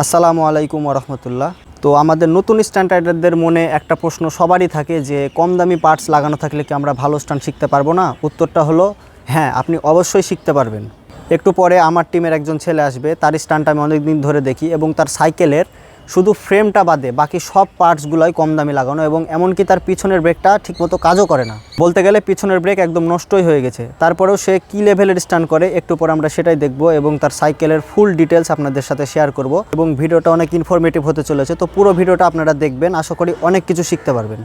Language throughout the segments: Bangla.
আসসালামু আলাইকুম রহমতুল্লাহ তো আমাদের নতুন স্ট্যান্ডার্ডদের মনে একটা প্রশ্ন সবারই থাকে যে, কম দামি পার্টস লাগানো থাকলে কি আমরা ভালো স্ট্যান্ড শিখতে পারব না? উত্তরটা হলো হ্যাঁ আপনি অবশ্যই শিখতে পারবেন। একটু পরে আমার টিমের একজন ছেলে আসবে, তার স্ট্যান্ডটা আমি অনেক দিন ধরে দেখি এবং তার সাইকেলের শুধু ফ্রেমটা বাদে বাকি সব পার্টসগুলোই কম দামি লাগানো এবং এমনকি তার পিছনের ব্রেকটা ঠিকমতো কাজও করে না। বলতে গেলে পিছনের ব্রেক একদম নষ্টই হয়ে গেছে। তারপরেও সে কী লেভেলের স্ট্যান্ড করে, একটু পরে আমরা সেটাই দেখব এবং তার সাইকেলের ফুল ডিটেলস আপনাদের সাথে শেয়ার করব এবং ভিডিওটা অনেক ইনফরমেটিভ হতে চলেছে। তো পুরো ভিডিওটা আপনারা দেখবেন, আশা করি অনেক কিছু শিখতে পারবেন।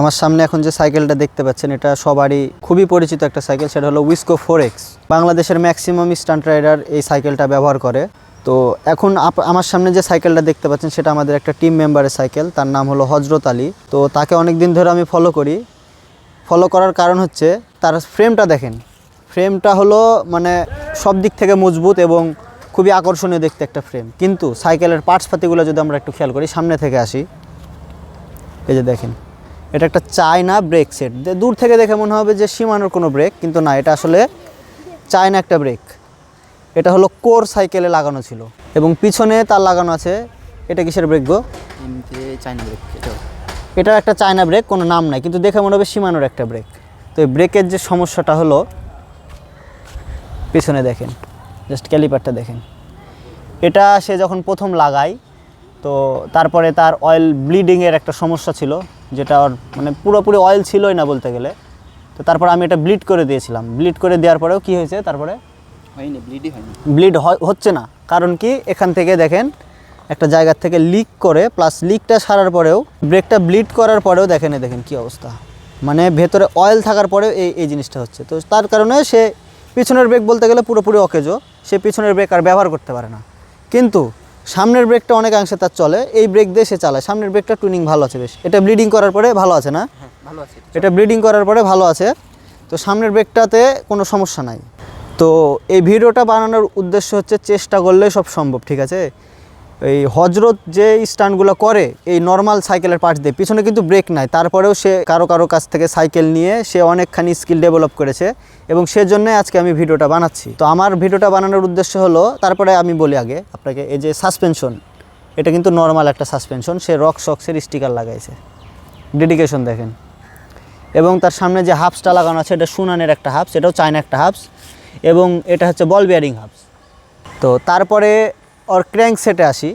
আমার সামনে এখন যে সাইকেলটা দেখতে পাচ্ছেন, এটা সবারই খুবই পরিচিত একটা সাইকেল সেটা হলো উইসকো ফোর এক্স বাংলাদেশের ম্যাক্সিমাম স্টান্ট রাইডার এই সাইকেলটা ব্যবহার করে। তো এখন আমার সামনে যে সাইকেলটা দেখতে পাচ্ছেন, সেটা আমাদের একটা টিম মেম্বারের সাইকেল। তার নাম হলো হজরত আলী। তো তাকে অনেক দিন ধরে আমি ফলো করি। ফলো করার কারণ হচ্ছে, তার ফ্রেমটা দেখেন। ফ্রেমটা হলো মানে সব দিক থেকে মজবুত এবং খুবই আকর্ষণীয় দেখতে একটা ফ্রেম কিন্তু সাইকেলের পার্টস পাতিগুলো যদি আমরা একটু খেয়াল করি, সামনে থেকে আসি। এই যে দেখেন, এটা একটা চায়না ব্রেক সেট দূর থেকে দেখে মনে হবে যে সীমানোর কোনো ব্রেক কিন্তু না, এটা আসলে চায়না একটা ব্রেক এটা হলো কোর সাইকেলে লাগানো ছিল। এবং পিছনে তার লাগানো আছে এটা কিসের ব্রেক গো? চাইনা ব্রেক এটা। একটা চায়না ব্রেক কোনো নাম নাই কিন্তু দেখে মনে হবে সীমানোর একটা ব্রেক তো এই ব্রেকের যে সমস্যাটা হলো পিছনে দেখেন জাস্ট ক্যালিপারটা দেখেন। এটা সে যখন প্রথম লাগায় তো তারপরে তার অয়েল ব্লিডিংয়ের একটা সমস্যা ছিল যেটা ওর মানে পুরোপুরি অয়েল ছিলই না বলতে গেলে। তো তারপর আমি এটা ব্লিড করে দিয়েছিলাম। ব্লিড করে দেওয়ার পরেও কি হয়েছে? তারপরে হয়নি ব্লিডই হয়নি। ব্লিড হচ্ছে না। কারণ কি? এখান থেকে দেখেন একটা জায়গার থেকে লিক করে প্লাস লিকটা সারার পরেও ব্রেকটা ব্লিড করার পরেও দেখেন দেখেন কি অবস্থা। মানে ভেতরে অয়েল থাকার পরেও এই এই জিনিসটা হচ্ছে। তো তার কারণে সে পিছনের ব্রেক বলতে গেলে পুরোপুরি অকেজো। সে পিছনের ব্রেক আর ব্যবহার করতে পারে না। কিন্তু সামনের ব্রেকটা অনেকাংশে তার চলে। এই ব্রেক দিয়ে সে চালায়। সামনের ব্রেকটা টুনিং ভালো আছে বেশ। এটা ব্লিডিং করার পরে ভালো আছে না? হ্যাঁ ভালো আছে। এটা ব্লিডিং করার পরে ভালো আছে। তো সামনের ব্রেকটাতে কোনো সমস্যা নাই। তো এই ভিডিওটা বানানোর উদ্দেশ্য হচ্ছে চেষ্টা করলে সব সম্ভব, ঠিক আছে? এই হজরত যে স্টান্টগুলো করে, এই নর্মাল সাইকেলের পার্টস দিয়ে, পিছনে কিন্তু ব্রেক নাই। তারপরেও সে কারও কারও কাছ থেকে সাইকেল নিয়ে সে অনেকখানি স্কিল ডেভেলপ করেছে এবং সেজন্যই আজকে আমি ভিডিওটা বানাচ্ছি। তো আমার ভিডিওটা বানানোর উদ্দেশ্য হলো, তারপরে আমি বলি আগে আপনাকে, এই যে সাসপেনশন এটা কিন্তু নর্মাল একটা সাসপেনশন সে রক শক্সের স্টিকার লাগাইছে। ডেডিকেশন দেখেন। এবং তার সামনে যে হাফসটা লাগানো আছে, এটা সুনানের একটা হাফস এটাও চায়না একটা হাফস এবং এটা হচ্ছে বল বিয়ারিং হাফস তো তারপরে ওর ক্র্যাঙ্ক সেটে আসি।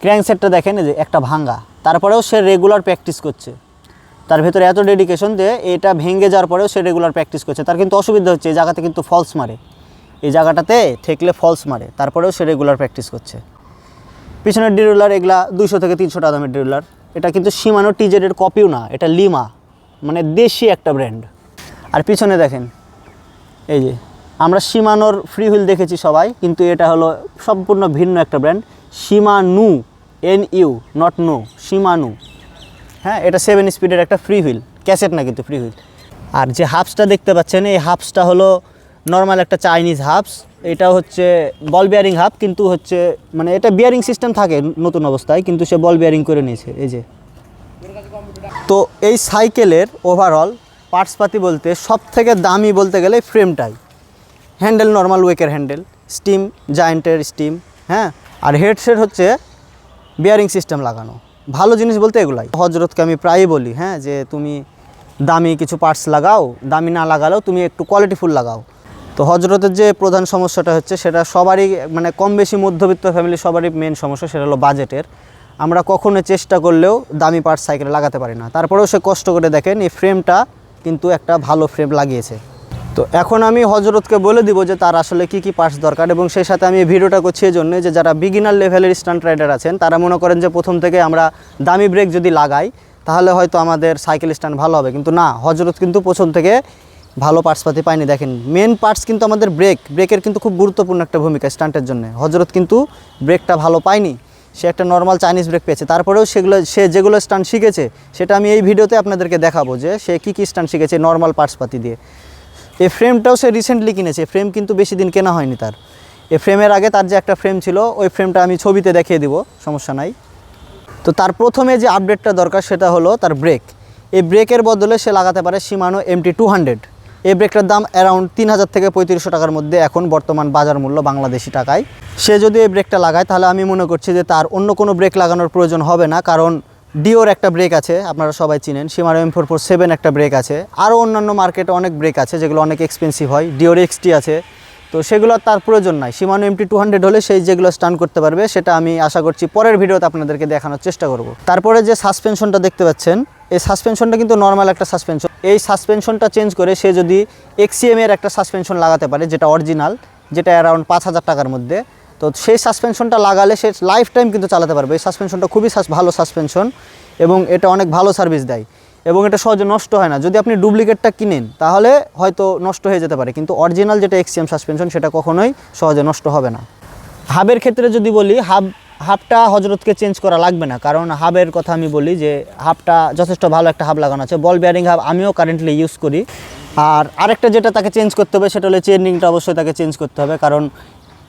ক্র্যাঙ্ক সেটটা দেখেন যে একটা ভাঙ্গা। তারপরেও সে রেগুলার প্র্যাকটিস করছে। তার ভেতরে এত ডেডিকেশন যে এটা ভেঙে যাওয়ার পরেও সে রেগুলার প্র্যাকটিস করছে। তার কিন্তু অসুবিধা হচ্ছে, এই জায়গাতে কিন্তু ফলস মারে। এই জায়গাটাতে ঠেকলে ফলস মারে। তারপরেও সে রেগুলার প্র্যাকটিস করছে। পিছনের ডিরুলার এগুলা দুশো থেকে তিনশো টাকা দামের ডিরুলার এটা কিন্তু সীমানো টিজেডের কপিও না, এটা লিমা মানে দেশি একটা ব্র্যান্ড আর পিছনে দেখেন, এই যে আমরা সীমানোর ফ্রি হুইল দেখেছি সবাই, কিন্তু এটা হলো সম্পূর্ণ ভিন্ন একটা brand Shimano N U not know Shimano. হ্যাঁ এটা সেভেন স্পিডের একটা ফ্রি হুইল ক্যাসেট না কিন্তু ফ্রি হুইল আর যে হাফসটা দেখতে পাচ্ছেন, এই হাফসটা হলো নর্মাল একটা চাইনিজ হাফস এটা হচ্ছে বল বিয়ারিং হাফ কিন্তু হচ্ছে মানে এটা বিয়ারিং সিস্টেম থাকে নতুন অবস্থায়, কিন্তু সে বল বিয়ারিং করে নিয়েছে, এই যে। তো এই সাইকেলের ওভারঅল পার্টসপাতি বলতে সব থেকে দামি বলতে গেলে ফ্রেমটাই হ্যান্ডেল নর্মাল ওয়েকের হ্যান্ডেল স্টিম জায়েন্টের স্টিম হ্যাঁ? আর হেডসেট হচ্ছে বিয়ারিং সিস্টেম লাগানো। ভালো জিনিস বলতে এগুলাই। হজরতকে আমি প্রায়ই বলি হ্যাঁ যে তুমি দামি কিছু পার্টস লাগাও, দামি না লাগালেও তুমি একটু কোয়ালিটিফুল লাগাও। তো হজরতের যে প্রধান সমস্যাটা হচ্ছে, সেটা সবারই মানে কম বেশি মধ্যবিত্ত ফ্যামিলি সবারই মেন সমস্যা, সেটা হলো বাজেটের আমরা কখনো চেষ্টা করলেও দামি পার্টস সাইকেলে লাগাতে পারি না। তারপরেও সে কষ্ট করে দেখেন, এই ফ্রেমটা কিন্তু একটা ভালো ফ্রেম লাগিয়েছে। তো এখন আমি হজরতকে বলে দিব যে তার আসলে কি কি পার্টস দরকার এবং সেই সাথে আমি এই ভিডিওটা করছি এই জন্য যে যারা বিগিনার লেভেলের স্টান্ট রাইডার আছেন, তারা মনে করেন যে প্রথম থেকে আমরা দামি ব্রেক যদি লাগাই, তাহলে হয়তো আমাদের সাইকেল স্ট্যান্ড ভালো হবে। কিন্তু না, হজরত কিন্তু প্রথম থেকে ভালো পার্টসপাতি পাইনি দেখেন মেন পার্টস কিন্তু আমাদের ব্রেক ব্রেকের কিন্তু খুব গুরুত্বপূর্ণ একটা ভূমিকা স্টান্টের জন্য। হজরত কিন্তু ব্রেকটা ভালো পায়নি। সে একটা নর্মাল চাইনিজ ব্রেক পেয়েছে। তারপরেও সেগুলো, সে যেগুলো স্টান্ট শিখেছে, সেটা আমি এই ভিডিওতে আপনাদেরকে দেখাবো যে সে কী কী স্টান্ট শিখেছে নর্মাল পার্টসপাতি দিয়ে। এই ফ্রেমটাও সে রিসেন্টলি কিনেছে। ফ্রেম কিন্তু বেশি দিন কেনা হয়নি তার। এই ফ্রেমের আগে তার যে একটা ফ্রেম ছিল, ওই ফ্রেমটা আমি ছবিতে দেখিয়ে দিব, সমস্যা নাই। তো তার প্রথমে যে আপডেটটা দরকার সেটা হলো তার ব্রেক এই ব্রেকের বদলে সে লাগাতে পারে সীমানো এমটি টু হান্ড্রেড এই ব্রেকটার দাম অ্যারাউন্ড তিন হাজার থেকে পঁয়ত্রিশশো টাকার মধ্যে এখন বর্তমান বাজার মূল্য বাংলাদেশি টাকায়। সে যদি এই ব্রেকটা লাগায়, তাহলে আমি মনে করছি যে তার অন্য কোনো ব্রেক লাগানোর প্রয়োজন হবে না, কারণ ডিওর একটা ব্রেক আছে, আপনারা সবাই চিনেন। সীমার এম ফোর ফোর সেভেন একটা ব্রেক আছে। আরও অন্যান্য মার্কেটে অনেক ব্রেক আছে, যেগুলো অনেক এক্সপেন্সিভ হয়। ডিওর এক্সটি আছে। তো সেগুলো তার প্রয়োজন নাই। সীমানো এমটি টু হান্ড্রেড হলে সেই যেগুলো স্টান করতে পারবে, সেটা আমি আশা করছি পরের ভিডিওতে আপনাদেরকে দেখানোর চেষ্টা করব। তারপরে যে সাসপেনশনটা দেখতে পাচ্ছেন, এই সাসপেনশনটা কিন্তু নর্মাল একটা সাসপেনশন এই সাসপেনশনটা চেঞ্জ করে সে যদি এক্সিএম এর একটা সাসপেনশন লাগাতে পারে, যেটা অরিজিনাল যেটা অ্যারাউন্ড পাঁচ হাজার টাকার মধ্যে তো সেই সাসপেনশনটা লাগালে সে লাইফ টাইম কিন্তু চালাতে পারবে। এই সাসপেনশনটা খুবই ভালো সাসপেনশন এবং এটা অনেক ভালো সার্ভিস দেয় এবং এটা সহজে নষ্ট হয় না। যদি আপনি ডুপ্লিকেটটা কিনেন, তাহলে হয়তো নষ্ট হয়ে যেতে পারে, কিন্তু অরিজিনাল যেটা এক্সিএম সাসপেনশন সেটা কখনোই সহজে নষ্ট হবে না। হাবের ক্ষেত্রে যদি বলি হাব হাবটা হজরতকে চেঞ্জ করা লাগবে না, কারণ হাবের কথা আমি বলি যে হাবটা যথেষ্ট ভালো একটা হাব লাগানো আছে। বল বিয়ারিং হাব আমিও কারেন্টলি ইউজ করি। আর আরেকটা যেটা তাকে চেঞ্জ করতে হবে, সেটা হলো চেন রিংটা অবশ্যই তাকে চেঞ্জ করতে হবে, কারণ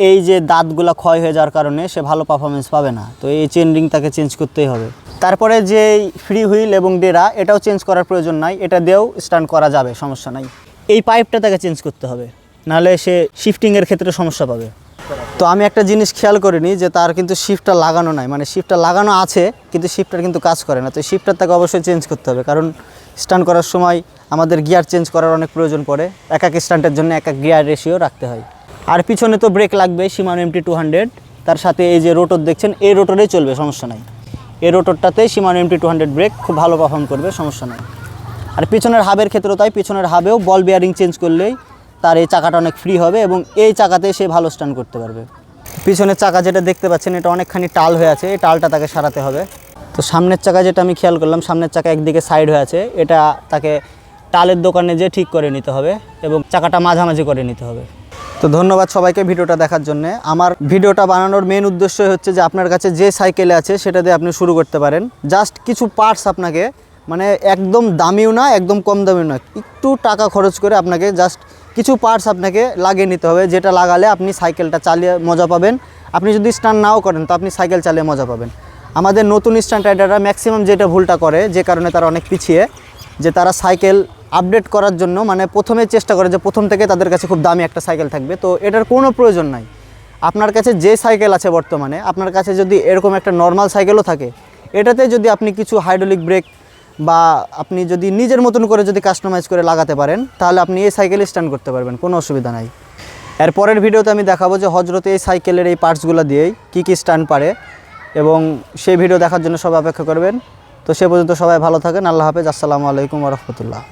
এই যে দাঁতগুলো ক্ষয় হয়ে যাওয়ার কারণে সে ভালো পারফরমেন্স পাবে না। তো এই চেন রিং তাকে চেঞ্জ করতেই হবে। তারপরে যে ফ্রি হুইল এবং ডেরা, এটাও চেঞ্জ করার প্রয়োজন নাই, এটা দিয়েও স্টান্ট করা যাবে, সমস্যা নাই। এই পাইপটা তাকে চেঞ্জ করতে হবে, নাহলে সে শিফটিংয়ের ক্ষেত্রে সমস্যা পাবে। তো আমি একটা জিনিস খেয়াল করিনি যে তার কিন্তু শিফটটা লাগানো নাই মানে শিফটটা লাগানো আছে, কিন্তু শিফটার কিন্তু কাজ করে না। তো শিফটটা তাকে অবশ্যই চেঞ্জ করতে হবে, কারণ স্টান করার সময় আমাদের গিয়ার চেঞ্জ করার অনেক প্রয়োজন পড়ে। এক এক স্টান্টের জন্য এক এক গিয়ার রেশিও রাখতে হয়। আর পিছনে তো ব্রেক লাগবে সীমানো এমটি টু হান্ড্রেড তার সাথে এই যে রোটর দেখছেন, এই রোটরেই চলবে, সমস্যা নাই। এই রোটরটাতে Shimano MT two hundred brake খুব ভালো পারফর্ম করবে, সমস্যা নাই। আর পিছনের হাবের ক্ষেত্রেও তাই, পিছনের হাবেও বল বিয়ারিং চেঞ্জ করলেই তার এই চাকাটা অনেক ফ্রি হবে এবং এই চাকাতে সে ভালো স্ট্যান্ড করতে পারবে। পিছনের চাকা যেটা দেখতে পাচ্ছেন, এটা অনেকখানি টাল হয়ে আছে, এই টালটা তাকে সারাতে হবে। তো সামনের চাকা যেটা আমি খেয়াল করলাম, সামনের চাকা একদিকে সাইড হয়ে আছে, এটা তাকে টালের দোকানে যে ঠিক করে নিতে হবে এবং চাকাটা মাঝামাঝি করে নিতে হবে। তো ধন্যবাদ সবাইকে ভিডিওটা দেখার জন্য। আমার ভিডিওটা বানানোর মেন উদ্দেশ্য হচ্ছে যে আপনার কাছে যে সাইকেলে আছে সেটা দিয়ে আপনি শুরু করতে পারেন। জাস্ট কিছু পার্টস আপনাকে মানে একদম দামিও না, একদম কম দামিও না, একটু টাকা খরচ করে আপনাকে জাস্ট কিছু পার্টস আপনাকে লাগিয়ে নিতে হবে, যেটা লাগালে আপনি সাইকেলটা চালিয়ে মজা পাবেন। আপনি যদি স্টান নাও করেন, তো আপনি সাইকেল চালিয়ে মজা পাবেন। আমাদের নতুন স্টান্ট রাইডাররা ম্যাক্সিমাম যেটা ভুলটা করে, যে কারণে তারা অনেক পিছিয়ে, যে তারা সাইকেল আপডেট করার জন্য মানে প্রথমে চেষ্টা করে যে প্রথম থেকে তাদের কাছে খুব দামি একটা সাইকেল থাকবে। তো এটার কোনো প্রয়োজন নাই। আপনার কাছে যে সাইকেল আছে বর্তমানে, আপনার কাছে যদি এরকম একটা নর্মাল সাইকেলও থাকে, এটাতে যদি আপনি কিছু হাইড্রোলিক ব্রেক বা আপনি যদি নিজের মতন করে যদি কাস্টমাইজ করে লাগাতে পারেন, তাহলে আপনি এই সাইকেল স্ট্যান্ড করতে পারবেন, কোনো অসুবিধা নাই। এর পরের ভিডিওতে আমি দেখাবো যে হজরতে এই সাইকেলের এই পার্টসগুলো দিয়েই কী কী স্ট্যান্ড পারে এবং সেই ভিডিও দেখার জন্য সবাই অপেক্ষা করবেন। তো সে পর্যন্ত সবাই ভালো থাকেন, আল্লাহ হাফেজ, আসসালামু আলাইকুম রহমতুল্লাহ।